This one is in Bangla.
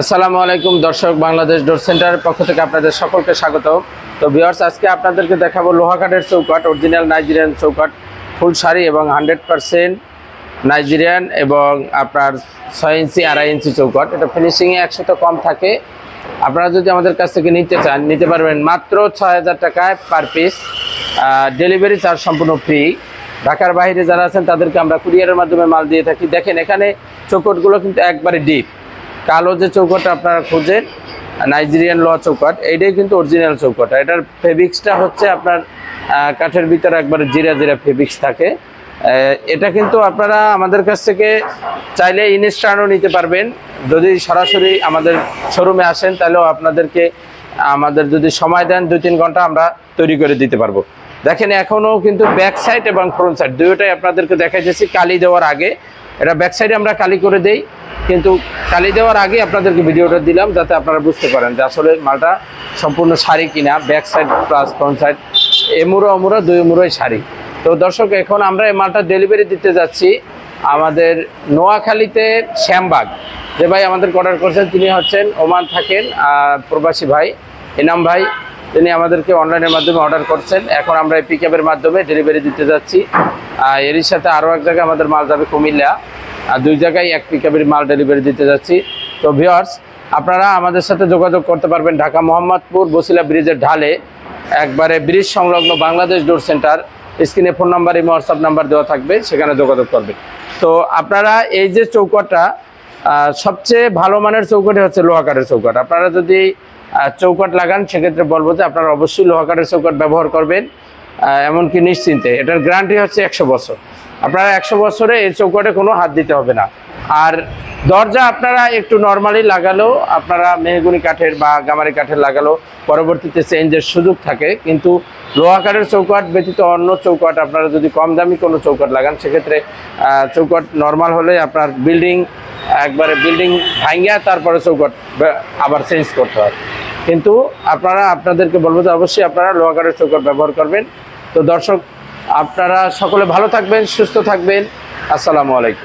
আসসালামু আলাইকুম, দর্শক বাংলাদেশ ডোর সেন্টারের পক্ষ থেকে আপনাদের সকলকে স্বাগত। তো ভিওর্স আজকে আপনাদেরকে দেখাবো লোহা কাঠের চৌকাট অরিজিনাল নাইজেরিয়ান চৌকাট ফুল শাড়ি এবং হান্ড্রেড পারসেন্ট নাইজেরিয়ান এবং আপনার ছয় ইঞ্চি, আড়াই ইঞ্চি চৌকাট এটা ফিনিশিংয়ে একশত কম থাকে। আপনারা যদি আমাদের কাছ থেকে নিতে চান, নিতে পারবেন মাত্র ছয় হাজার টাকায় পার পিস ডেলিভারি চার্জ সম্পূর্ণ ফ্রি ঢাকার বাইরে যারা আছেন, তাদেরকে আমরা কুরিয়ারের মাধ্যমে মাল দিয়ে থাকি। দেখেন, এখানে চৌকটগুলো কিন্তু একবারে ডিপ কালো যে চৌকাটা আপনারা খুঁজেন নাইজেরিয়ান লোহা চৌকট, এইটাই কিন্তু অরিজিনাল চৌকট। এটার ফেব্রিক্সটা হচ্ছে আপনার কাঠের ভিতরে একবার জিরা জিরা ফেব্রিক্স থাকে। এটা কিন্তু আপনারা আমাদের কাছ থেকে চাইলে ইনস্টানও নিতে পারবেন। যদি সরাসরি আমাদের শোরুমে আসেন, তাহলেও আপনাদেরকে, আমাদের যদি সময় দেন দুই তিন ঘণ্টা আমরা তৈরি করে দিতে পারব। দেখেন এখনও কিন্তু ব্যাক সাইড এবং ফ্রন্ট সাইড দুটোটাই আপনাদেরকে দেখাইতেছি কালি দেওয়ার আগে। এটা ব্যাক সাইডে আমরা কালি করে দেই, কিন্তু কালি দেওয়ার আগে আপনাদেরকে ভিডিওটা দিলাম যাতে আপনারা বুঝতে পারেন যে আসলে মালটা সম্পূর্ণ শাড়ি কিনা back side plus front side এমুরো অমুরো দুই মুড়োই শাড়ি। তো দর্শক, এখন আমরা এই মালটা ডেলিভারি দিতে যাচ্ছি আমাদের নোয়াখালীতে শ্যামবাগ। যে ভাই আমাদের অর্ডার করছেন, তিনি হচ্ছেন ওমান থাকেন প্রবাসী ভাই, এনাম ভাই তিনি আমাদেরকে অনলাইনের মাধ্যমে অর্ডার করছেন। এখন আমরা এই পিক মাধ্যমে ডেলিভারি দিতে যাচ্ছি। এরই সাথে আরও এক জায়গায় আমাদের মাল যাবে কুমিল্লা। আর দুই জায়গায় এক পিক মাল ডেলিভারি দিতে যাচ্ছি। তো ভিওয়ার্স আপনারা আমাদের সাথে যোগাযোগ করতে পারবেন ঢাকা মোহাম্মদপুর বসিলা ব্রিজের ঢালে। একবারে ব্রিজ সংলগ্ন বাংলাদেশ ডোর সেন্টার স্ক্রিনে ফোন নাম্বার এবং হোয়াটসঅ্যাপ নাম্বার দেওয়া থাকবে সেখানে যোগাযোগ করবেন। তো আপনারা এই যে চৌকটটা আহ, সবচেয়ে ভালো মানের চৌকটে হচ্ছে লোহা কাঠের চৌকট। আপনারা যদি চৌকট লাগান, সেক্ষেত্রে বলব যে আপনারা অবশ্যই লোহা কাঠের চৌকট ব্যবহার করবেন এমনকি নিশ্চিন্তে। এটার গ্যারান্টি হচ্ছে একশো বছর। আপনারা একশো বছরে এই চৌকাটে কোনো হাত দিতে হবে না। আর দরজা আপনারা একটু নর্মালি লাগালেও আপনারা মেহগুনি কাঠের বা গামারি কাঠের লাগালেও পরবর্তীতে চেঞ্জের সুযোগ থাকে। কিন্তু লোহা কাঠের চৌকাট ব্যতীত অন্য চৌকাট আপনারা যদি কম দামি কোনো চৌকাট লাগান, সেক্ষেত্রে চৌকাট নর্মাল হলে আপনার বিল্ডিং একবারে বিল্ডিং ভাঙ্গিয়া তারপরে চৌকাট আবার চেঞ্জ করতে হয়। কিন্তু আপনারা আপনাদেরকে বলব যে অবশ্যই আপনারা কাঠের চৌকাট ব্যবহার করবেন। তো দর্শক, আপনারা সকলে ভালো থাকবেন, সুস্থ থাকবেন। আসসালামু আলাইকুম।